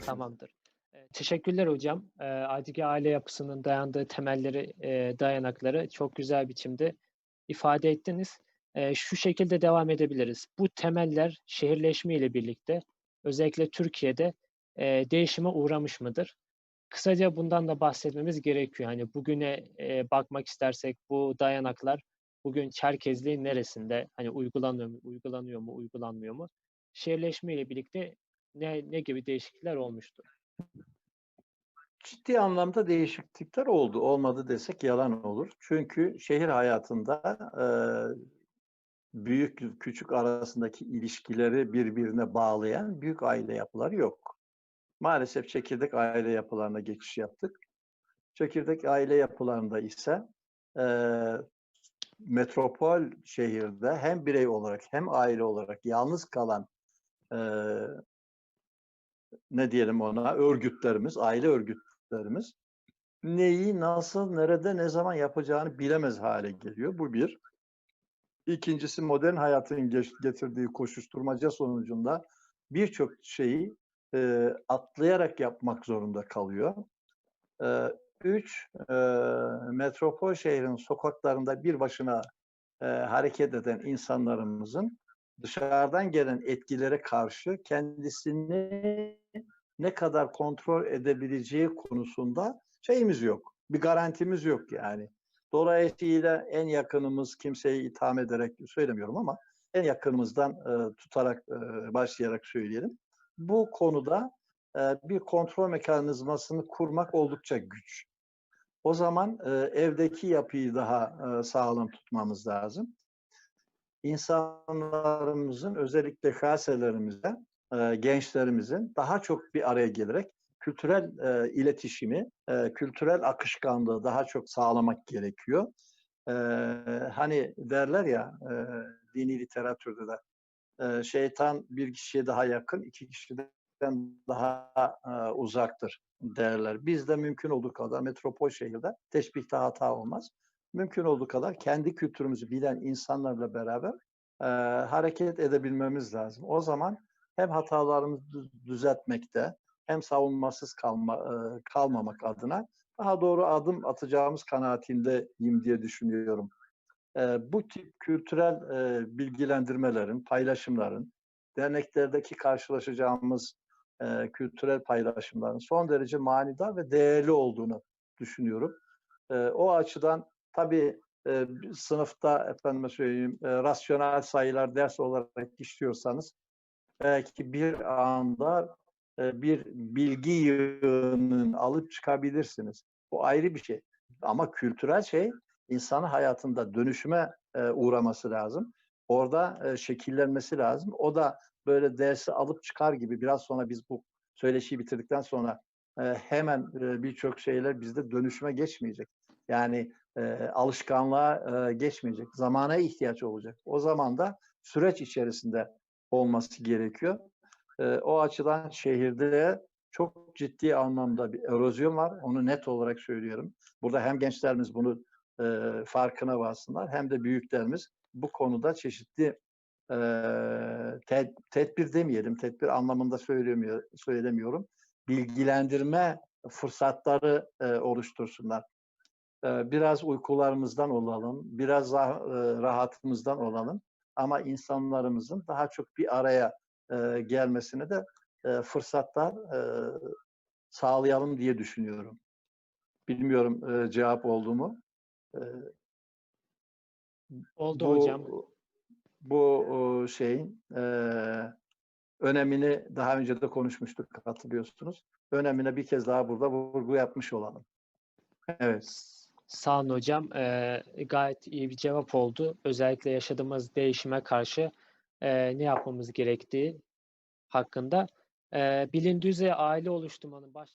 Tamamdır. Eee, teşekkürler hocam. Eee, Adige aile yapısının dayandığı temelleri, eee, dayanakları çok güzel biçimde ifade ettiniz. Eee, şu şekilde devam edebiliriz. Bu temeller şehirleşme ile birlikte özellikle Türkiye'de, eee, değişime uğramış mıdır? Kısaca bundan da bahsetmemiz gerekiyor. Hani bugüne, eee, bakmak istersek bu dayanaklar bugün Çerkezliğin neresinde? Hani uygulanıyor mu uygulanıyor mu, uygulanmıyor mu? Şehirleşme ile birlikte ne ne gibi değişiklikler olmuştur? Ciddi anlamda değişiklikler oldu. Olmadı desek yalan olur. Çünkü şehir hayatında, eee, büyük küçük arasındaki ilişkileri birbirine bağlayan büyük aile yapıları yok. Maalesef çekirdek aile yapılarına geçiş yaptık. Çekirdek aile yapılarında ise, eee, metropol şehirde hem birey olarak hem aile olarak yalnız kalan, eee ne diyelim ona, örgütlerimiz, aile örgütlerimiz neyi, nasıl, nerede, ne zaman yapacağını bilemez hale geliyor. Bu bir. 2'ncisi modern hayatın getirdiği koşuşturmaca sonucunda birçok şeyi, eee, atlayarak yapmak zorunda kalıyor. Eee, 3, eee, metropol şehrin sokaklarında bir başına, eee, hareket eden insanlarımızın dışarıdan gelen etkilere karşı kendisini ne kadar kontrol edebileceği konusunda şeyimiz yok, bir garantimiz yok yani. Dolayısıyla en yakınımız, kimseyi itham ederek söylemiyorum ama en yakınımızdan, eee, tutarak, eee, başlayarak söyleyelim. Bu konuda, eee, bir kontrol mekanizmasını kurmak oldukça güç. O zaman, eee, evdeki yapıyı daha, eee, sağlam tutmamız lazım. İnsanlarımızın özellikle kâselerimizde, eee, gençlerimizin daha çok bir araya gelerek kültürel, eee, iletişimi, eee, kültürel akışkanlığı daha çok sağlamak gerekiyor. Eee, hani derler ya, eee, dini literatürde de, eee, şeytan bir kişiye daha yakın, 2 kişiden daha, eee, uzaktır derler. Biz de mümkün olduğu kadar metropol şehirde teşbihte hata olmaz. Mümkün olduğu kadar kendi kültürümüzü bilen insanlarla beraber, eee, hareket edebilmemiz lazım. O zaman hem hatalarımızı düz düzeltmekte hem savunmasız kalma eee, kalmamak adına daha doğru adım atacağımız kanaatindeyim diye düşünüyorum. Eee, bu tip kültürel, eee, bilgilendirmelerin, paylaşımların, derneklerdeki karşılaşacağımız, eee, kültürel paylaşımların son derece manidar ve değerli olduğunu düşünüyorum. Eee, o açıdan tabii, eee, sınıfta efendime söyleyeyim, eee, rasyonel sayılar ders olarak işliyorsanız belki bir anda, eee, bir bilgi yığınını alıp çıkabilirsiniz. Bu ayrı bir şey. Ama kültürel şey insanın hayatında dönüşüme, eee, uğraması lazım. Orada, eee, şekillenmesi lazım. O da böyle dersi alıp çıkar gibi biraz sonra biz bu söyleşiyi bitirdikten sonra, eee, hemen, eee, birçok şeyler bizde dönüşüme geçmeyecek. Yani, eee, alışkanlığa, eee, geçmeyecek. Zamana ihtiyaç olacak. O zaman da süreç içerisinde olması gerekiyor. Eee, o açıdan şehirde çok ciddi anlamda bir erozyon var. Onu net olarak söylüyorum. Burada hem gençlerimiz bunu, eee, farkına varsınlar hem de büyüklerimiz bu konuda çeşitli, eee, ted tedbir demeyelim, tedbir anlamında söylemiyor söylemiyorum. Bilgilendirme fırsatları, eee, oluştursunlar. Eee, biraz uykularımızdan olalım, biraz eee, rahatımızdan olalım ama insanlarımızın daha çok bir araya, eee, gelmesine de, eee, fırsatlar, sağlayalım diye düşünüyorum. Bilmiyorum, cevap oldu mu? Oldu bu hocam. bu, şeyin, önemini daha önce de konuşmuştuk hatırlıyorsunuz. Önemine bir kez daha burada vurgu yapmış olalım. Evet. Sağ olun hocam. Eee, gayet iyi bir cevap oldu. Özellikle yaşadığımız değişime karşı, eee, ne yapmamız gerektiği hakkında. Eee, bilindiği üzere aile oluşturmanın baş